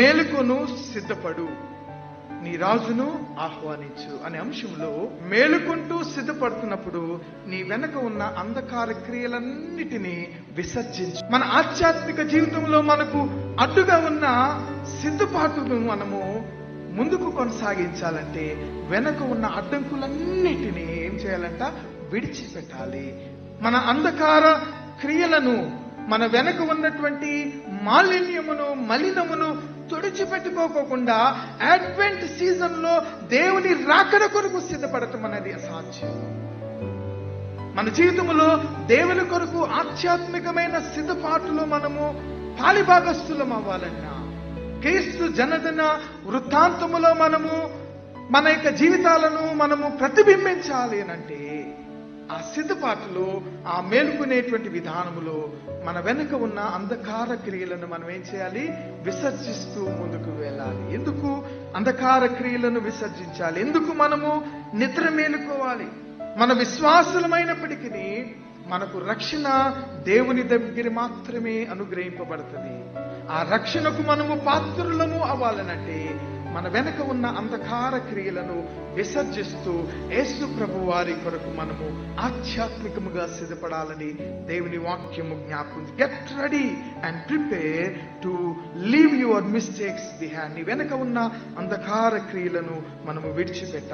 మేలుకొను సిద్ధపడు. నీ రాజును ఆహ్వానించు అనే అంశంలో మేలుకుంటూ సిద్ధపడుతున్నప్పుడు నీ వెనక ఉన్న అంధకార క్రియలన్నిటినీ విసర్జించు. మన ఆధ్యాత్మిక జీవితంలో మనకు అడ్డుగా ఉన్న సిద్ధపాటును మనము ముందుకు కొనసాగించాలంటే వెనక ఉన్న అడ్డంకులన్నిటినీ ఏం చేయాలంట? విడిచిపెట్టాలి. మన అంధకార క్రియలను మన వెనక ఉన్నటువంటి మాలిన్యమును మలినమును తుడిచిపెట్టుకోకుండా అడ్వెంట్ సీజన్లో దేవుని రాకడ కొరకు సిద్ధపడటం అనేది అసాధ్యం. మన జీవితంలో దేవుని కొరకు ఆధ్యాత్మికమైన సిద్ధపాటులో మనము పాలిభాగస్థులం అవ్వాలన్నా క్రీస్తు జనదన వృత్తాంతములో మనము మన యొక్క జీవితాలను మనము ప్రతిబింబించాలి అంటే ఆ సిద్ధపాటులో ఆ మేలుకునేటువంటి విధానములో మన వెనుక ఉన్న అంధకార క్రియలను మనం ఏం చేయాలి? విసర్జిస్తూ ముందుకు వెళ్ళాలి. ఎందుకు? అంధకార క్రియలను విసర్జించాలి. ఎందుకు మనము నిద్ర మేలుకోవాలి? మన విశ్వాసులమైనప్పటికీ మనకు రక్షణ దేవుని దగ్గర మాత్రమే అనుగ్రహింపబడుతుంది. ఆ రక్షణకు మనము పాత్రులము అవ్వాలనంటే మన వెనక ఉన్న అంధకార క్రియలను విసర్జిస్తూ యేసు ప్రభు వారి కొరకు మనము ఆధ్యాత్మికముగా సిద్ధపడాలని దేవుని వాక్యము జ్ఞాపకం. Get ready and prepare to leave your mistakes behind నీ వెనక ఉన్న అంధకార క్రియలను మనము విడిచిపెట్టాలి.